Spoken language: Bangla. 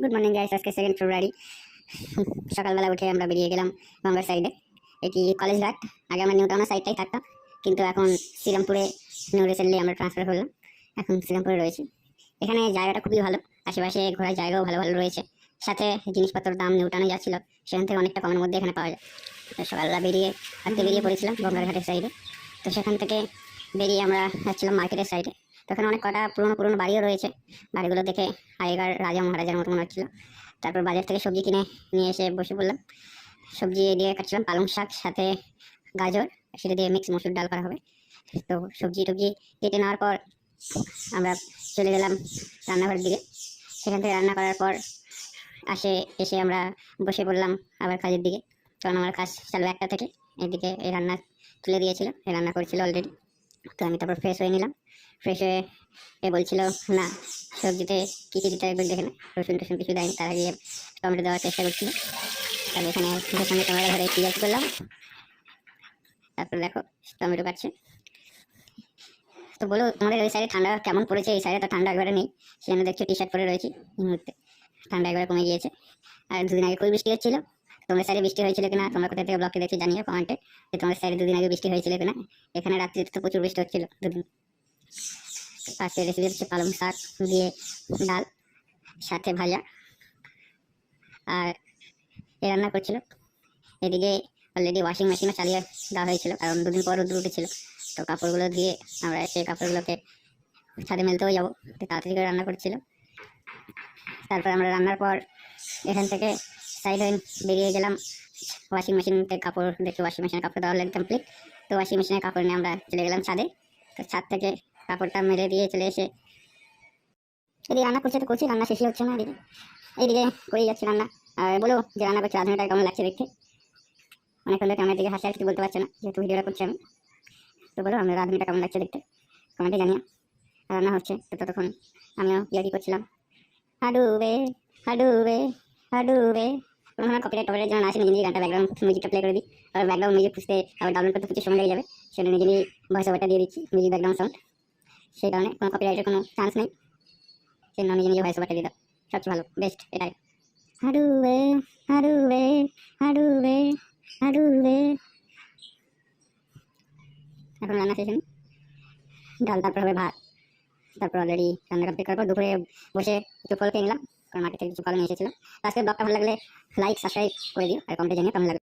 গুড মর্নিং গাইস আজকে সেকেন্ড ফেব্রুয়ারি সকালবেলা উঠে আমরা বেরিয়ে গেলাম গঙ্গার সাইডে এটি কলেজ ঘাট? আগে আমরা নিউ টাউনের সাইডটাই থাকতাম, কিন্তু এখন শ্রীরামপুরে নিউ রিসেন্টলি আমরা ট্রান্সফার হলাম এখন শ্রীরামপুরে রয়েছি। এখানে জায়গাটা খুবই ভালো। আশেপাশে ঘোরার জায়গাও ভালো ভালো রয়েছে। সাথে জিনিসপত্রের দাম নিউ টাউনে যাচ্ছিল সেখান থেকে অনেকটা কমের মধ্যে এখানে পাওয়া যায়। তো সকালবেলা বেরিয়ে হাঁটতে বেরিয়ে পড়েছিলাম গঙ্গার ঘাটের সাইডে তো সেখান থেকে বেরিয়ে আমরা যাচ্ছিলাম মার্কেটের সাইডে এখানে অনেক কটা পুরনো পুরনো বাড়িও রয়েছে। বাড়িগুলো দেখে আগেকার রাজা মহারাজার মতো মনে হচ্ছিল। তারপর বাজার থেকে সবজি কিনে নিয়ে এসে বসে পড়লাম। সবজি দিয়ে কাটছিলাম পালং শাক, সাথে গাজর, সেটা দিয়ে মিক্স মসুর ডাল করা হবে। তো সবজি টবজি কেটে নেওয়ার পর আমরা চলে গেলাম রান্নাঘরের দিকে। সেখান থেকে রান্না করার পর আসে, এসে আমরা বসে পড়লাম আবার কাজের দিকে। কারণ আমার কাজ চালু একটা থেকে। এদিকে এই রান্না তুলে দিয়েছিল। এই রান্না করছিল অলরেডি তো আমি তারপর ফ্রেশ হয়ে নিলাম। ফ্রেশ হয়ে এ বলছিল, না, সবজিতে কী কী দিতে দেখে না রসুন টসুন কিছু দেয়নি, তার আগে টমেটো দেওয়ার চেষ্টা করছিল। তাহলে এখানে সঙ্গে টমেটো ধরে পিঁয়াজ করলাম। তারপর দেখো, টমেটো কাটছে। তো বলো, তোমাদের ওই সাইডে ঠান্ডা কেমন পড়েছে? এই সাইডে তো ঠান্ডা একবারে নেই। সেখানে দেখছ টি শার্ট পরে রয়েছি এই মুহূর্তে। ঠান্ডা একবারে কমে গিয়েছে। আর দুদিন আগে খুবই বৃষ্টি হচ্ছিল। তোমাদের সাইডে বৃষ্টি হয়েছিল কিনা, তোমরা কোথা থেকে ব্লকে দেখে জানিও কমেন্টে যে তোমাদের সাইডে দুদিন আগে বৃষ্টি হয়েছিল কিনা, এখানে রাত্রিতে তো প্রচুর বৃষ্টি হচ্ছিল দুদিন। পাশে রেসিপি হচ্ছে পালং শাক দিয়ে ডাল, সাথে ভাজা। আর এ রান্না করছিল। এদিকে অলরেডি ওয়াশিং মেশিনও চালিয়ে দেওয়া হয়েছিল, কারণ দুদিন পর রোদ্র উঠেছিল। তো কাপড়গুলো দিয়ে আমরা সেই কাপড়গুলোকে ছাদে মেলতেও যাব। তাড়াতাড়ি করে রান্না করছিল। তারপর আমরা রান্নার পর এখান থেকে সাইড হয়ে বেরিয়ে গেলাম। ওয়াশিং মেশিন থেকে কাপড় দেখে ওয়াশিং মেশিনের কাপড় দেওয়া অলরেডি কমপ্লিট তো ওয়াশিং মেশিনের কাপড় নিয়ে আমরা চলে গেলাম ছাদে। তো ছাদ থেকে কাপড়টা মেরে দিয়ে চলে এসে এদিকে রান্না করছে, তো করছি, রান্না শেষই হচ্ছে না এদিকে। এইদিকে করেই যাচ্ছে রান্না। আর বলো যে রান্না করছে, রাঁধুনিটা কেমন লাগছে দেখতে? অনেকক্ষণ ধরে ক্যামেরার দিকে হাসি কিছু বলতে পারছে না, যেহেতু ভিডিওটা করছি আমি। তো বলো, আমরা রাঁধুনিটা কেমন লাগছে দেখতে? কমেন্টে জানিও। রান্না হচ্ছে, তো ততক্ষণ আমিও ইয়াকি করছিলাম। হাডুবে হাডুবে হাডুবে আসে নিজে নিজে গানটা ব্যাকগ্রাউন্ড মিউজিকটা প্লে করে দিই। ব্যাকগ্রাউন্ড মিউজিক খুঁজতে আবার ডাউনলোড করতে প্রচুর সময় লেগে যাবে সেটা নিজে ভয়েস ওভারটা দিয়ে দিচ্ছি মিউজিক ব্যাকগ্রাউন্ড সাউন্ড সেই কারণে কোনো কপিরাইটের কোনো চান্স নেই, সেই নিজে নিজে ভয়েস ওভারটা দিয়ে দাও, সবচেয়ে ভালো বেস্ট এটাই। এখন রান্না শেষ ডাল তারপর হবে ভাত, তারপর অলরেডি রান্না কমপ্লিট করার পর দুপুরে বসে একটু ফল খেয়ে নিলাম। কারণ মার্কেট থেকে কিছু ফল এসেছিল। আজকে ব্লগটা ভালো লাগলে লাইক সাবস্ক্রাইব করে দিও আর কমেন্টে জানিও কেমন লাগবে